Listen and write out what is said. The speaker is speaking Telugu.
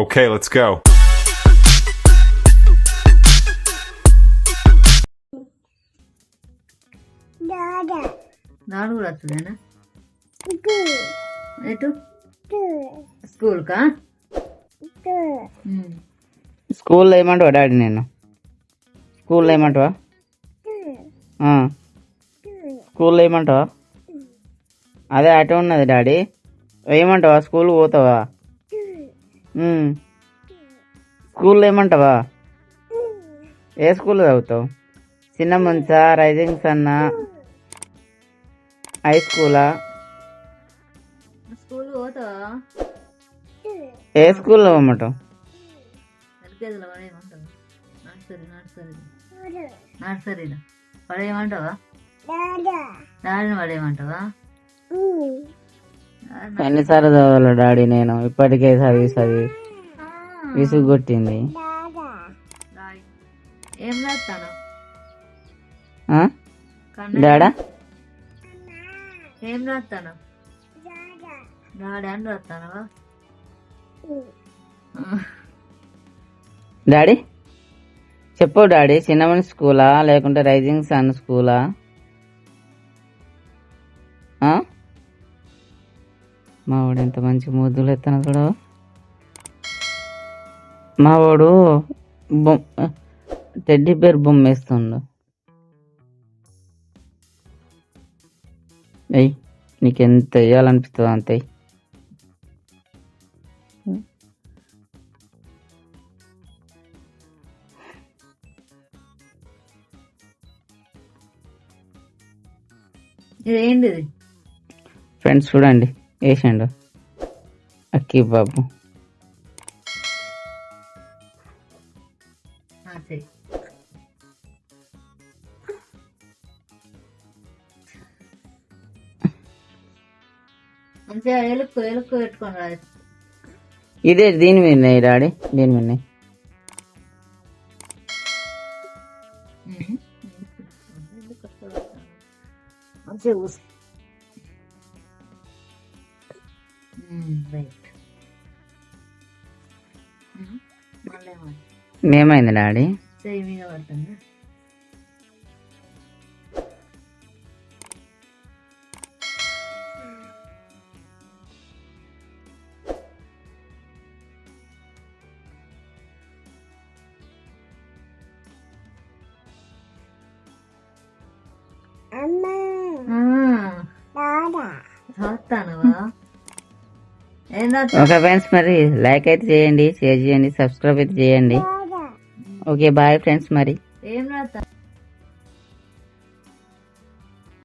Okay, let's go. నాడు కూడా వస్తుందేనా ఎటు? స్కూల్కా. స్కూల్లో ఏమంటావా డాడీ నేను స్కూల్లో ఏమంటావా. స్కూల్లో ఏమంటావా? అదే అటు ఉన్నది డాడీ. ఏమంటావా? స్కూల్ పోతావా. స్కూల్లో ఏమంటావా? ఏ స్కూల్ చదువుతావు? చిన్న ముంచా రైజింగ్ సన్న? హై స్కూలా? స్కూల్ పోతావా? ఏ స్కూల్లో పోమంటావు? ఎల్కేజీలో పడేయమంటావా? Nursery nursery. నర్సరీలో పడేయమంటావా? డాడీని పడేయమంటావా? ఎన్నిసార్లు చదవాలి డాడీ నేను? ఇప్పటికే చదివి చదివి. విసుగు కొట్టింది డాడీ ఏం రాస్తాను? డాడా? ఏం రాస్తాను? డాడీ అని రాస్తానవా డాడీ? చెప్పు డాడీ. చిన్నమని స్కూలా? లేకుంటే రైజింగ్ సన్ స్కూలా? మా వాడు ఎంత మంచి ముద్దులు ఎత్తాను కూడా మా వాడు బొమ్మ టెడ్డీ బేర్ బొమ్మ వేస్తుండు. ఎయ్ నీకు ఎంత వేయాలనిపిస్తుందో అంత. ఎయ్. ఇది ఏంటిది ఫ్రెండ్స్ చూడండి. వేసిండు. అక్కీ బాబు. ఇదే దీని మీద డాడీ దీని మీద మంచిగా రైట్. ఏమైంది డాడీ? మీద పడుతుంది? చూస్తానవా ఏం రాస్తా ఓకే ఫ్రెండ్స్ మరి లైక్ అయితే చేయండి షేర్ చేయండి సబ్స్క్రైబ్ అయితే చేయండి. ఓకే బాయ్ ఫ్రెండ్స్ మరి. ఏం రాస్తా